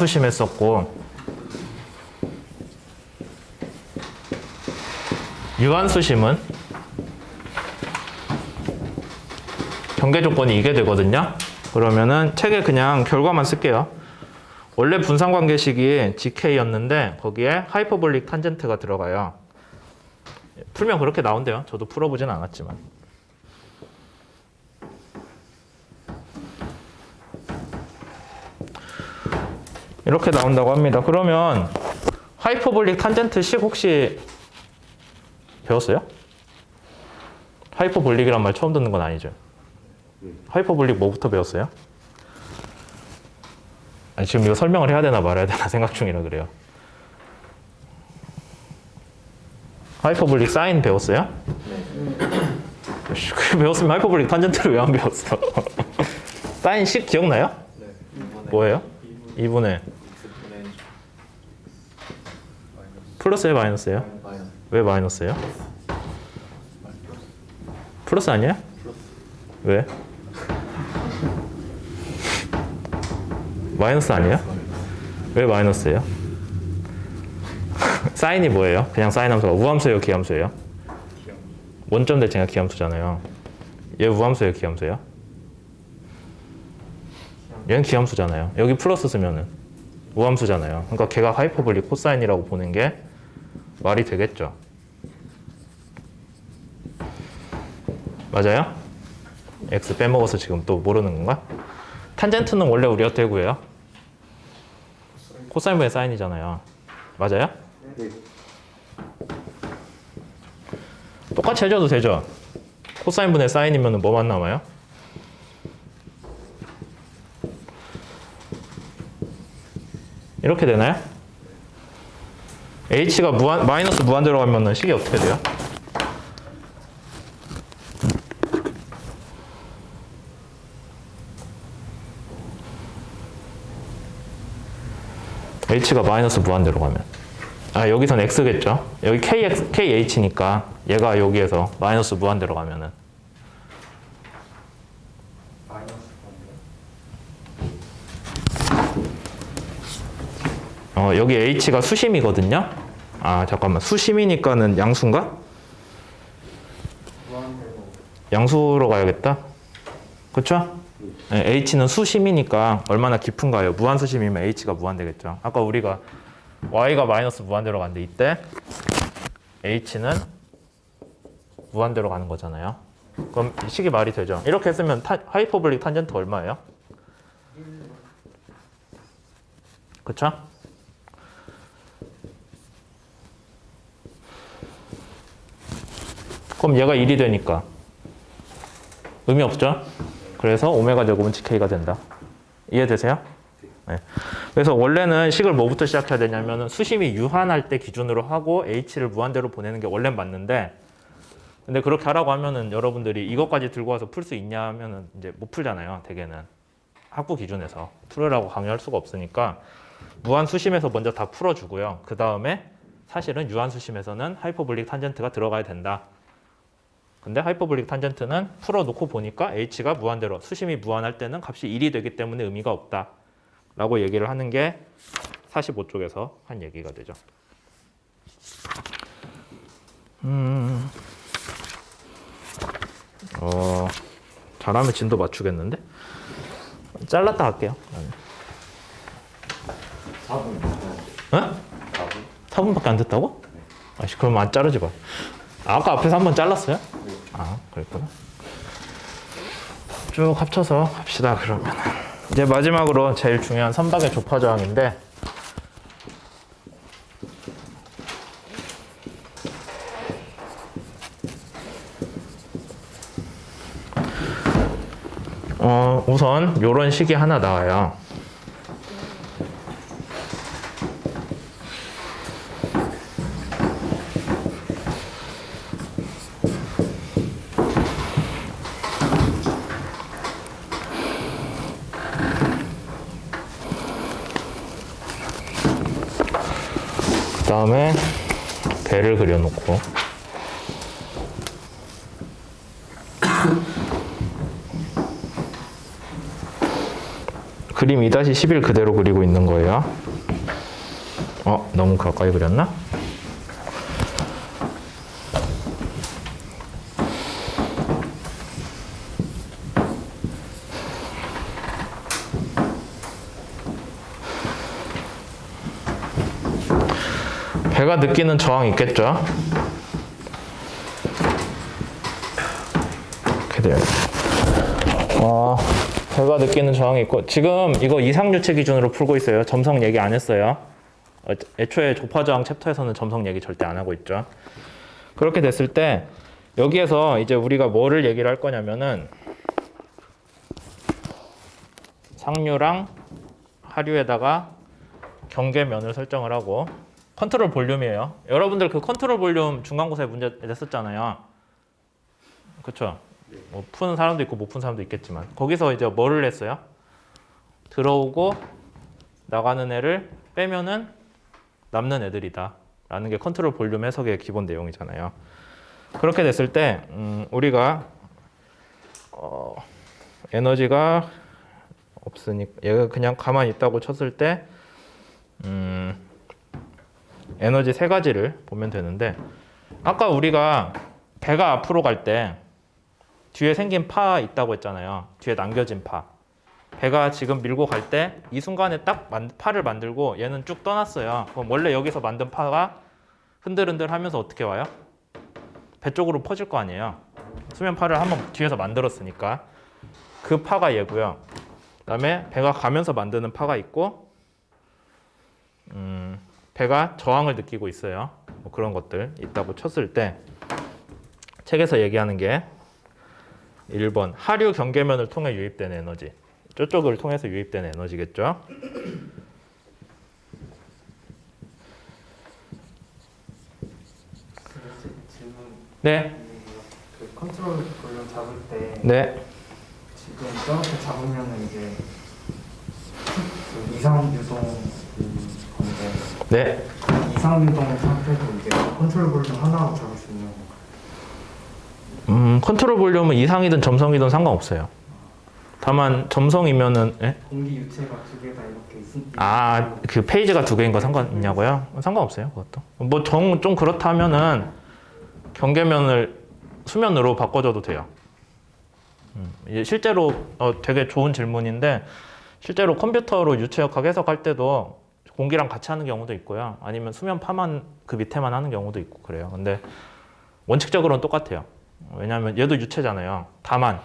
수심했었고 유한 수심은 경계 조건이 이게 되거든요. 그러면은 책에 그냥 결과만 쓸게요. 원래 분산 관계식이 GK였는데 거기에 하이퍼볼릭 탄젠트가 들어가요. 풀면 그렇게 나온대요. 저도 풀어보진 않았지만. 이렇게 나온다고 합니다. 그러면 하이퍼볼릭 탄젠트 식 혹시 배웠어요? 하이퍼볼릭이란 말 처음 듣는 건 아니죠? 하이퍼볼릭 뭐부터 배웠어요? 아니, 지금 이거 설명을 해야 되나 말아야 되나 생각 중이라 그래요. 하이퍼볼릭 사인 배웠어요? 씨, 그래 배웠으면 하이퍼볼릭 탄젠트를 왜 안 배웠어? 사인 식 기억나요? 네. 뭐예요? 2분의 X분의 플러스에 마이너스예요? 마이너스 왜 마이너스예요? 플러스 아니야? 왜? 마이너스 아니야? 왜 마이너스예요? 사인이 뭐예요? 그냥 사인 함수가 우함수예요, 기함수예요? 원점 대칭가 기함수잖아요. 얘 우함수예요, 기함수예요? 얘는 기함수잖아요. 여기 플러스 쓰면은 우함수잖아요. 그러니까 걔가 하이퍼볼릭 코사인이라고 보는 게 말이 되겠죠. 맞아요? x 빼먹어서 지금 또 모르는 건가? 탄젠트는 원래 우리 어떻게 구해요? 코사인 분의 사인이잖아요. 맞아요? 네. 똑같이 해줘도 되죠? 코사인 분의 사인이면 뭐만 남아요? 이렇게 되나요? H가 무한, 마이너스 무한 들어가면 식이 어떻게 돼요? h가 마이너스 무한대로 가면. 아 여기선 x겠죠? 여기 kx, kh니까 얘가 여기에서 마이너스 무한대로 가면은. 어 여기 h가 수심이거든요 아 잠깐만 수심이니까는 양수인가? 양수로 가야겠다 그쵸? 네, h는 수심이니까 얼마나 깊은가요? 무한수심이면 h가 무한되겠죠 아까 우리가 y가 마이너스 무한대로 갔는데 이때 h는 무한대로 가는 거잖아요 그럼 이 식이 말이 되죠 이렇게 쓰면 타- 하이퍼블릭 탄젠트 얼마예요? 그쵸? 그럼 얘가 1이 되니까 의미 없죠? 그래서 오메가 제곱은 GK가 된다. 이해되세요? 네. 그래서 원래는 식을 뭐부터 시작해야 되냐면 수심이 유한할 때 기준으로 하고 h를 무한대로 보내는 게 원래는 맞는데 근데 그렇게 하라고 하면은 여러분들이 이것까지 들고 와서 풀 수 있냐 하면은 이제 못 풀잖아요. 대개는 학부 기준에서 풀으라고 강요할 수가 없으니까 무한 수심에서 먼저 다 풀어주고요. 그 다음에 사실은 유한 수심에서는 하이퍼블릭 탄젠트가 들어가야 된다. 근데 하이퍼블릭 탄젠트는 풀어놓고 보니까 h가 무한대로 수심이 무한할 때는 값이 1이 되기 때문에 의미가 없다. 라고 얘기를 하는 게 45쪽에서 한 얘기가 되죠. 음, 어, 잘하면 진도 맞추겠는데? 잘랐다 할게요. 4분 어? 4분 4분밖에 안 됐다고? 아씨, 그럼 안 자르지 마. 아, 아까 앞에서 한 번 잘랐어요? 아, 그랬구나. 쭉 합쳐서 합시다, 그러면. 이제 마지막으로 제일 중요한 선박의 조파 저항인데, 어, 우선 이런 식이 하나 나와요. 다음에 배를 그려놓고 그림 2-11 그대로 그리고 있는 거예요. 어, 너무 가까이 그렸나? 배가 느끼는 저항이 있겠죠? 이렇게 돼요. 어, 배가 느끼는 저항이 있고 지금 이거 이상유체 기준으로 풀고 있어요. 점성 얘기 안 했어요. 어, 애초에 조파 저항 챕터에서는 점성 얘기 절대 안 하고 있죠. 그렇게 됐을 때 여기에서 이제 우리가 뭐를 얘기를 할 거냐면은 상류랑 하류에다가 경계면을 설정을 하고 컨트롤 볼륨이에요. 여러분들 그 컨트롤 볼륨 중간고사에 문제 냈었잖아요. 그렇죠? 뭐 푸는 사람도 있고 못 푸는 사람도 있겠지만 거기서 이제 뭐를 했어요? 들어오고 나가는 애를 빼면은 남는 애들이다. 라는 게 컨트롤 볼륨 해석의 기본 내용이잖아요. 그렇게 됐을 때 음, 우리가 어, 에너지가 없으니까 얘가 그냥 가만히 있다고 쳤을 때 음, 에너지 세 가지를 보면 되는데 아까 우리가 배가 앞으로 갈 때 뒤에 생긴 파 있다고 했잖아요. 뒤에 남겨진 파. 배가 지금 밀고 갈 때 이 순간에 딱 만- 파를 만들고 얘는 쭉 떠났어요. 그럼 원래 여기서 만든 파가 흔들흔들 하면서 어떻게 와요? 배 쪽으로 퍼질 거 아니에요. 수면 파를 한번 뒤에서 만들었으니까 그 파가 얘고요. 그다음에 배가 가면서 만드는 파가 있고 음, 배가 저항을 느끼고 있어요. 뭐 그런 것들 있다고 쳤을 때 책에서 얘기하는 게 1번 하류 경계면을 통해 유입된 에너지. 저쪽을 통해서 유입된 에너지겠죠. 네. 그 컨트롤 볼륨 잡을 때 네. 지금 저렇게 잡으면은 이제 그 이상 유동 네. 이상 유동 상태도 이제 컨트롤 볼륨 하나로 잡을 수 있는 건가요? 음, 컨트롤 볼륨은 이상이든 점성이든 상관없어요. 다만 점성이면은 예? 공기 유체가 두 개가 이렇게 있, 아, 그 페이지가 두 개인 거 상관있냐고요? 상관없어요, 그것도. 뭐, 정, 좀 그렇다면은 경계면을 수면으로 바꿔줘도 돼요. 음, 이제 실제로 어, 되게 좋은 질문인데, 실제로 컴퓨터로 유체역학 해석할 때도 공기랑 같이 하는 경우도 있고요. 아니면 수면 파만 그 밑에만 하는 경우도 있고 그래요. 근데 원칙적으로는 똑같아요. 왜냐하면 얘도 유체잖아요. 다만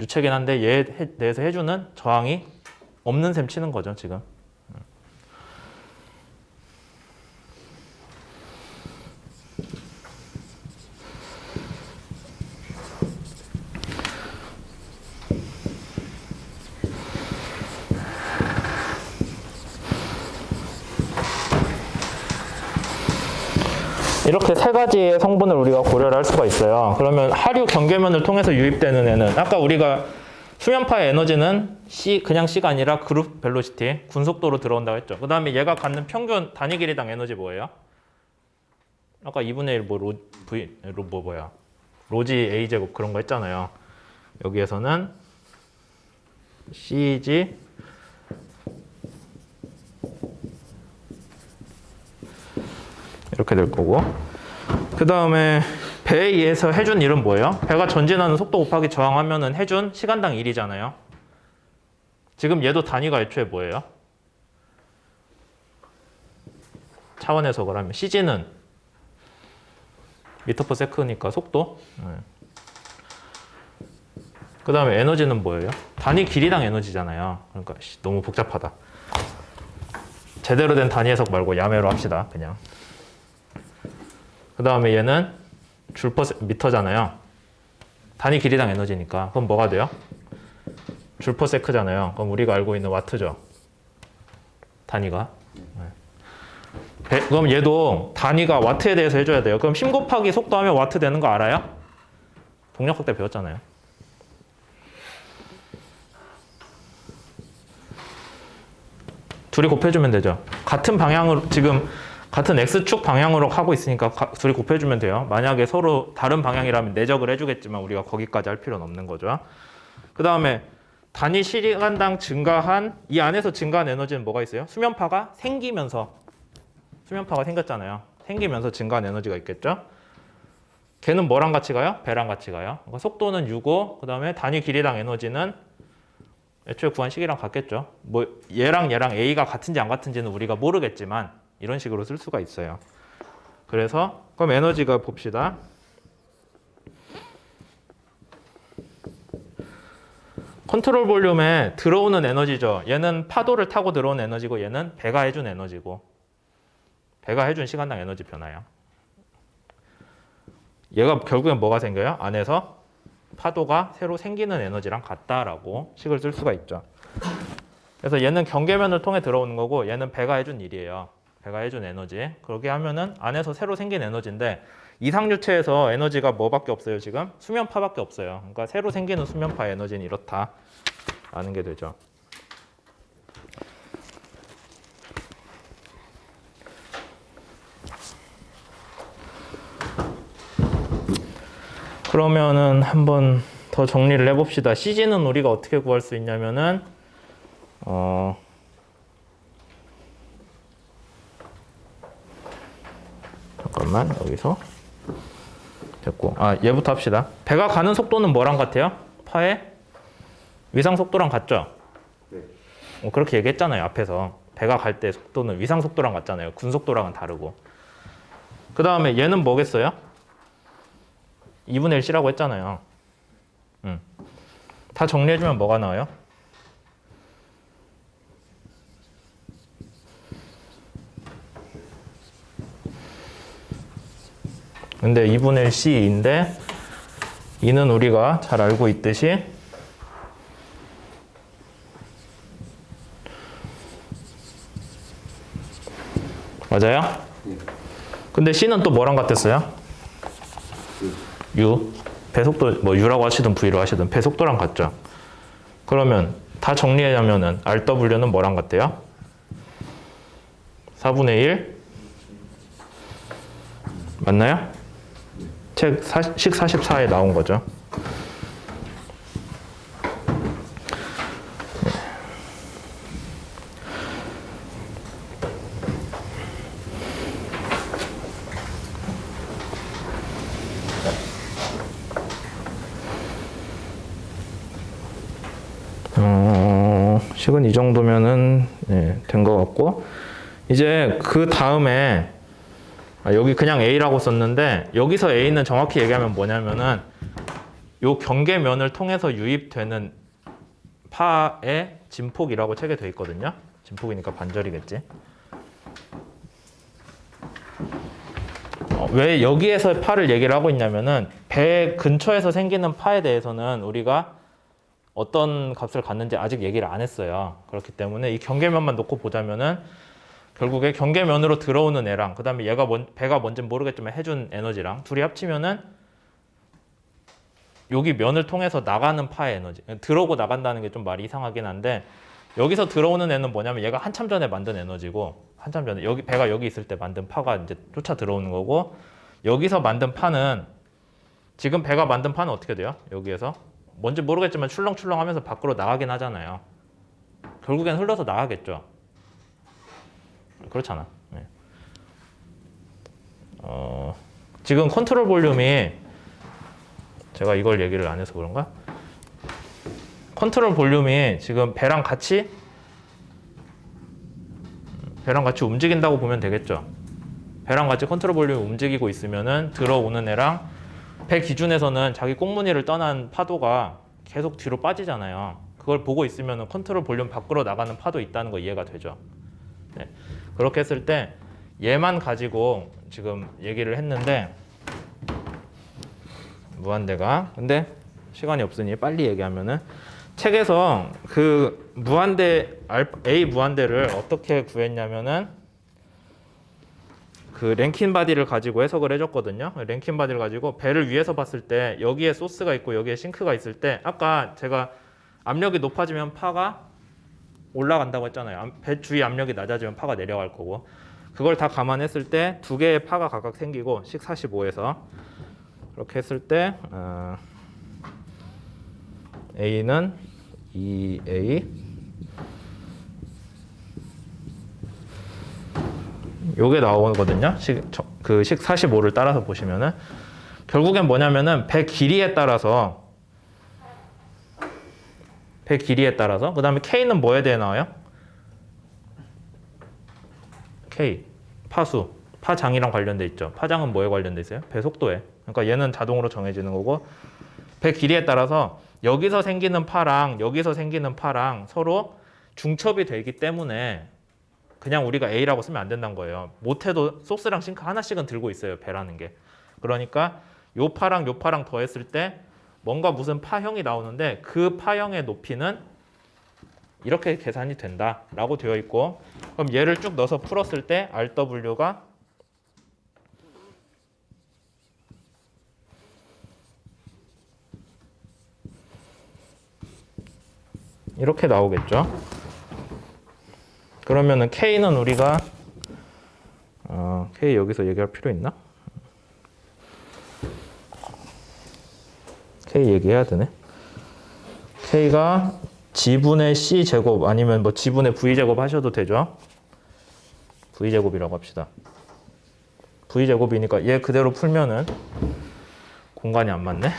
유체긴 한데 얘에 해- 대해서 해주는 저항이 없는 셈 치는 거죠 지금. 가지의 성분을 우리가 고려를 할 수가 있어요. 그러면 하류 경계면을 통해서 유입되는 애는 아까 우리가 수면파의 에너지는 C 그냥 C가 아니라 그룹 벨로시티 군속도로 들어온다고 했죠. 그 다음에 얘가 갖는 평균 단위 길이당 에너지 뭐예요? 아까 2분의 1 뭐 로, V 로뭐 뭐야? 로지 A 제곱 그런 거 했잖아요. 여기에서는 CG 이렇게 될 거고 그 다음에 배에 의해서 해준 일은 뭐예요? 배가 전진하는 속도 곱하기 저항하면은 해준 시간당 1이잖아요. 지금 얘도 단위가 애초에 뭐예요? 차원 해석을 하면 CG는 미터 퍼 세크니까 속도. 그 다음에 에너지는 뭐예요? 단위 길이당 에너지잖아요. 그러니까 씨, 너무 복잡하다. 제대로 된 단위 해석 말고 야매로 합시다. 그냥. 그 다음에 얘는 줄 퍼 미터잖아요. 단위 길이당 에너지니까. 그럼 뭐가 돼요? 줄 퍼 세크잖아요. 그럼 우리가 알고 있는 와트죠. 단위가. 네. 배- 그럼 얘도 단위가 와트에 대해서 해줘야 돼요. 그럼 10 곱하기 속도 하면 와트 되는 거 알아요? 동력학 때 배웠잖아요. 둘이 곱해주면 되죠. 같은 방향으로 지금 같은 x축 방향으로 하고 있으니까 가- 둘이 곱해주면 돼요. 만약에 서로 다른 방향이라면 내적을 해주겠지만 우리가 거기까지 할 필요는 없는 거죠. 그 다음에 단위 시간당 증가한 이 안에서 증가한 에너지는 뭐가 있어요? 수면파가 생기면서 수면파가 생겼잖아요. 생기면서 증가한 에너지가 있겠죠? 걔는 뭐랑 같이 가요? 배랑 같이 가요. 그러니까 속도는 u고 그 다음에 단위 길이당 에너지는 애초에 구한 식이랑 같겠죠. 뭐 얘랑 얘랑 a가 같은지 안 같은지는 우리가 모르겠지만 이런 식으로 쓸 수가 있어요. 그래서 그럼 에너지가 봅시다. 컨트롤 볼륨에 들어오는 에너지죠. 얘는 파도를 타고 들어오는 에너지고 얘는 배가 해준 에너지고 배가 해준 시간당 에너지 변화야. 얘가 결국엔 뭐가 생겨요? 안에서 파도가 새로 생기는 에너지랑 같다라고 식을 쓸 수가 있죠. 그래서 얘는 경계면을 통해 들어오는 거고 얘는 배가 해준 일이에요. 배가 해준 에너지. 그렇게 하면은 안에서 새로 생긴 에너지인데 이상유체에서 에너지가 뭐밖에 없어요 지금? 수면파밖에 없어요. 그러니까 새로 생기는 수면파 에너지는 이렇다. 라는 게 되죠. 그러면은 한번 더 정리를 해봅시다. CG는 우리가 어떻게 구할 수 있냐면은 어 잠깐만 여기서 됐고 아 얘부터 합시다. 배가 가는 속도는 뭐랑 같아요? 파의 위상 속도랑 같죠? 네. 어, 그렇게 얘기했잖아요 앞에서 배가 갈 때 속도는 위상 속도랑 같잖아요. 군 속도랑은 다르고. 그 다음에 얘는 뭐겠어요? 2분의 1c라고 했잖아요. 음. 다 정리해주면 뭐가 나와요? 근데 2분의 1c인데 2는 우리가 잘 알고 있듯이 맞아요? 근데 c는 또 뭐랑 같았어요? u 배속도 뭐 u라고 하시든 v로 하시든 배속도랑 같죠. 그러면 다 정리하자면은 rw는 뭐랑 같대요? 4분의 1 맞나요? 책 사- 식 44에 나온 거죠. 어, 이 정도면은 네, 된것 같고 이제 그 다음에 아, 여기 그냥 A라고 썼는데 여기서 A는 정확히 얘기하면 뭐냐면은 요 경계면을 통해서 유입되는 파의 진폭이라고 책에 돼 있거든요. 진폭이니까 반절이겠지. 어, 왜 여기에서 파를 얘기를 하고 있냐면은 배 근처에서 생기는 파에 대해서는 우리가 어떤 값을 갖는지 아직 얘기를 안 했어요. 그렇기 때문에 이 경계면만 놓고 보자면은 결국에 경계면으로 들어오는 애랑 그다음에 얘가 뭔, 배가 뭔지는 모르겠지만 해준 에너지랑 둘이 합치면은 여기 면을 통해서 나가는 파의 에너지 들어오고 나간다는 게 좀 말이 이상하긴 한데 여기서 들어오는 애는 뭐냐면 얘가 한참 전에 만든 에너지고 한참 전에 여기 배가 여기 있을 때 만든 파가 이제 쫓아 들어오는 거고 여기서 만든 파는 지금 배가 만든 파는 어떻게 돼요? 여기에서 뭔지 모르겠지만 출렁출렁하면서 밖으로 나가긴 하잖아요. 결국엔 흘러서 나가겠죠. 그렇잖아. 네. 어, 지금 컨트롤 볼륨이 제가 이걸 얘기를 안 해서 그런가? 컨트롤 볼륨이 지금 배랑 같이 배랑 같이 움직인다고 보면 되겠죠. 배랑 같이 컨트롤 볼륨이 움직이고 있으면은 들어오는 애랑 배 기준에서는 자기 꽁무니를 떠난 파도가 계속 뒤로 빠지잖아요. 그걸 보고 있으면 컨트롤 볼륨 밖으로 나가는 파도 있다는 거 이해가 되죠. 네. 그렇게 했을 때 얘만 가지고 지금 얘기를 했는데 무한대가 근데 시간이 없으니 빨리 얘기하면은 책에서 그 무한대 A 무한대를 어떻게 구했냐면은 그 랭킨 바디를 가지고 해석을 해줬거든요. 랭킨 바디를 가지고 배를 위에서 봤을 때 여기에 소스가 있고 여기에 싱크가 있을 때 아까 제가 압력이 높아지면 파가 올라간다고 했잖아요. 암- 배 주위 압력이 낮아지면 파가 내려갈 거고 그걸 다 감안했을 때 두 개의 파가 각각 생기고 식 45에서 그렇게 했을 때 어, A는 2A 요게 나오거든요. 식, 저- 그식 45를 따라서 보시면은 결국엔 뭐냐면은 배 길이에 따라서 배 길이에 따라서 그 다음에 K는 뭐에 대해 나와요? K 파수 파장이랑 관련돼 있죠. 파장은 뭐에 관련돼 있어요? 배 속도에. 그러니까 얘는 자동으로 정해지는 거고 배 길이에 따라서 여기서 생기는 파랑 여기서 생기는 파랑 서로 중첩이 되기 때문에 그냥 우리가 A라고 쓰면 안 된다는 거예요. 못해도 소스랑 싱크 하나씩은 들고 있어요. 배라는 게. 그러니까 요 파랑 요 파랑 더했을 때 뭔가 무슨 파형이 나오는데 그 파형의 높이는 이렇게 계산이 된다라고 되어 있고 그럼 얘를 쭉 넣어서 풀었을 때 RW가 이렇게 나오겠죠. 그러면은 K는 우리가 어, K 여기서 얘기할 필요 있나? K 얘기해야 되네. K가 G분의 C 제곱 아니면 뭐 G분의 V 제곱 하셔도 되죠. V 제곱이라고 합시다. V 제곱이니까 얘 그대로 풀면은 공간이 안 맞네.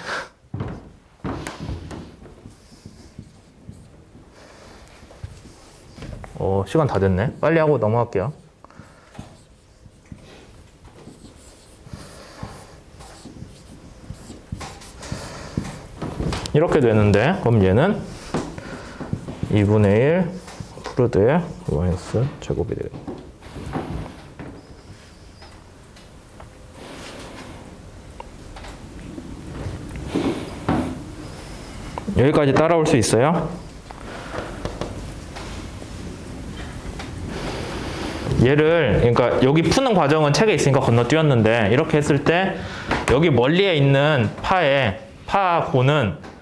어, 시간 다 됐네. 빨리 하고 넘어갈게요. 이렇게 되는데 그럼 얘는 2분의 1 프루드의 마이너스 제곱이 돼요. 여기까지 따라올 수 있어요? 얘를 그러니까 여기 푸는 과정은 책에 있으니까 건너뛰었는데 이렇게 했을 때 여기 멀리에 있는 파의 파 고는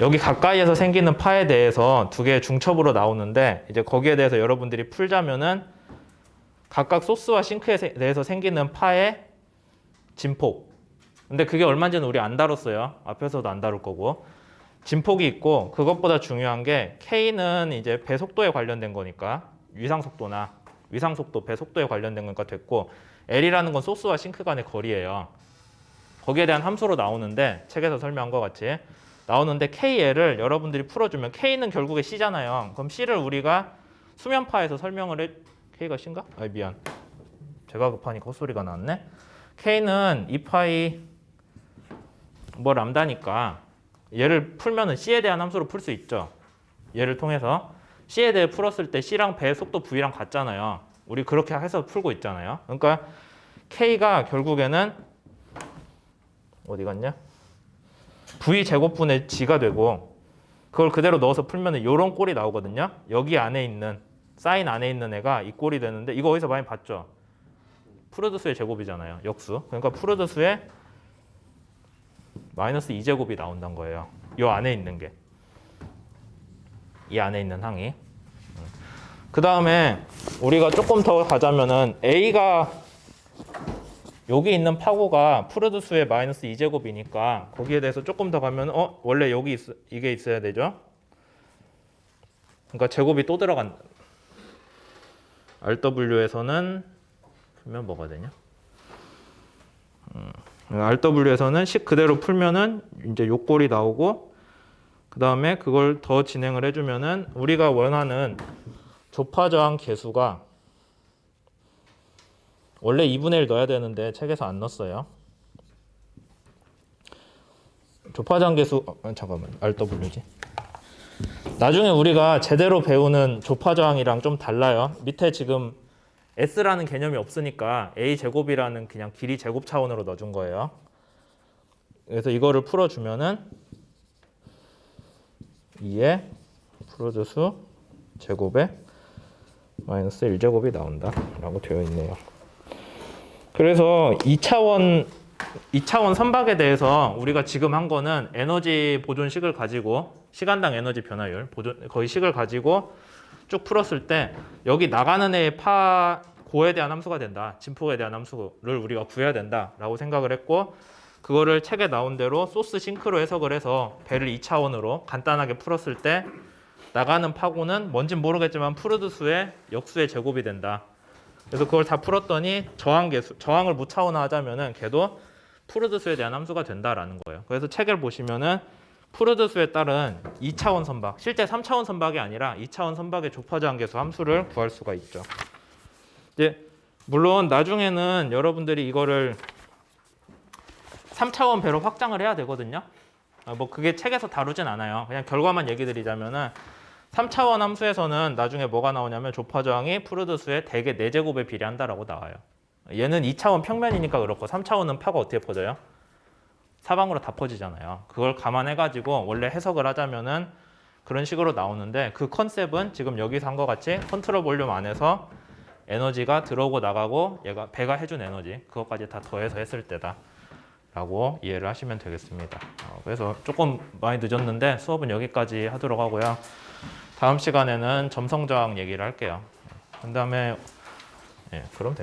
여기 가까이에서 생기는 파에 대해서 두 개의 중첩으로 나오는데 이제 거기에 대해서 여러분들이 풀자면은 각각 소스와 싱크에 세- 대해서 생기는 파의 진폭. 근데 그게 얼마인지는 우리 안 다뤘어요. 앞에서도 안 다룰 거고. 진폭이 있고 그것보다 중요한 게 K는 이제 배 속도에 관련된 거니까 위상 속도나 위상 속도, 배 속도에 관련된 거니까 됐고 L이라는 건 소스와 싱크 간의 거리예요. 거기에 대한 함수로 나오는데 책에서 설명한 것 같이 나오는데 KL을 여러분들이 풀어주면 K는 결국에 C잖아요. 그럼 C를 우리가 수면파에서 설명을 해 K가 C인가? 아 미안. 제가 급하니까 헛소리가 나왔네. K는 2파이 뭐 람다니까 얘를 풀면은 C에 대한 함수로 풀 수 있죠. 얘를 통해서 C에 대해 풀었을 때 C랑 배의 속도 V랑 같잖아요. 우리 그렇게 해서 풀고 있잖아요. 그러니까 K가 결국에는 어디 갔냐? V 제곱분의 G가 되고 그걸 그대로 넣어서 풀면 이런 꼴이 나오거든요. 여기 안에 있는 사인 안에 있는 애가 이 꼴이 되는데 이거 어디서 많이 봤죠? 프로드수의 제곱이잖아요. 역수. 그러니까 프로드수의 마이너스 2제곱이 나온다는 거예요. 이 안에 있는 게. 이 안에 있는 항이. 그 다음에 우리가 조금 더 가자면은 A가 여기 있는 파고가 프로드수의 마이너스 2제곱이니까 거기에 대해서 조금 더 가면 어 원래 여기 있, 이게 있어야 되죠. 그러니까 제곱이 또 들어간. RW에서는 풀면 뭐가 되냐? 음, RW에서는 식 그대로 풀면은 이제 요 꼴이 나오고 그 다음에 그걸 더 진행을 해주면은 우리가 원하는 조파 저항 계수가 원래 2분의 1 넣어야 되는데 책에서 안 넣었어요. 조파장 계수 어, 잠깐만 RW지. 나중에 우리가 제대로 배우는 조파 저항이랑 좀 달라요. 밑에 지금 S라는 개념이 없으니까 A 제곱이라는 그냥 길이 제곱 차원으로 넣어준 거예요. 그래서 이거를 풀어주면은 2의 프로드수 제곱에 마이너스 1제곱이 나온다 라고 되어 있네요. 그래서 2차원 2차원 선박에 대해서 우리가 지금 한 거는 에너지 보존식을 가지고 시간당 에너지 변화율 보존 거의 식을 가지고 쭉 풀었을 때 여기 나가는 애의 파 고에 대한 함수가 된다. 진폭에 대한 함수를 우리가 구해야 된다라고 생각을 했고 그거를 책에 나온 대로 소스 싱크로 해석을 해서 배를 2차원으로 간단하게 풀었을 때 나가는 파고는 뭔진 모르겠지만 푸르드 수의 역수의 제곱이 된다. 그래서 그걸 다 풀었더니 저항 계수, 저항을 무차원화 하자면은 걔도 푸르드 수에 대한 함수가 된다라는 거예요. 그래서 책을 보시면은 푸르드 수에 따른 2차원 선박, 실제 3차원 선박이 아니라 2차원 선박의 족파저항 계수 함수를 구할 수가 있죠. 이제 물론 나중에는 여러분들이 이거를 3차원 배로 확장을 해야 되거든요. 아, 뭐 그게 책에서 다루진 않아요. 그냥 결과만 얘기 드리자면은 3차원 함수에서는 나중에 뭐가 나오냐면 조파 저항이 푸르드 수의 대개 4제곱에 비례한다라고 나와요. 얘는 2차원 평면이니까 그렇고 3차원은 파가 어떻게 퍼져요? 사방으로 다 퍼지잖아요. 그걸 감안해 가지고 원래 해석을 하자면은 그런 식으로 나오는데 그 컨셉은 지금 여기서 한 것 같이 컨트롤 볼륨 안에서 에너지가 들어오고 나가고 얘가 배가 해준 에너지 그것까지 다 더해서 했을 때다. 라고 이해를 하시면 되겠습니다. 어, 그래서 조금 많이 늦었는데 수업은 여기까지 하도록 하고요. 다음 시간에는 점성 저항 얘기를 할게요. 그 다음에 예, 그럼 돼.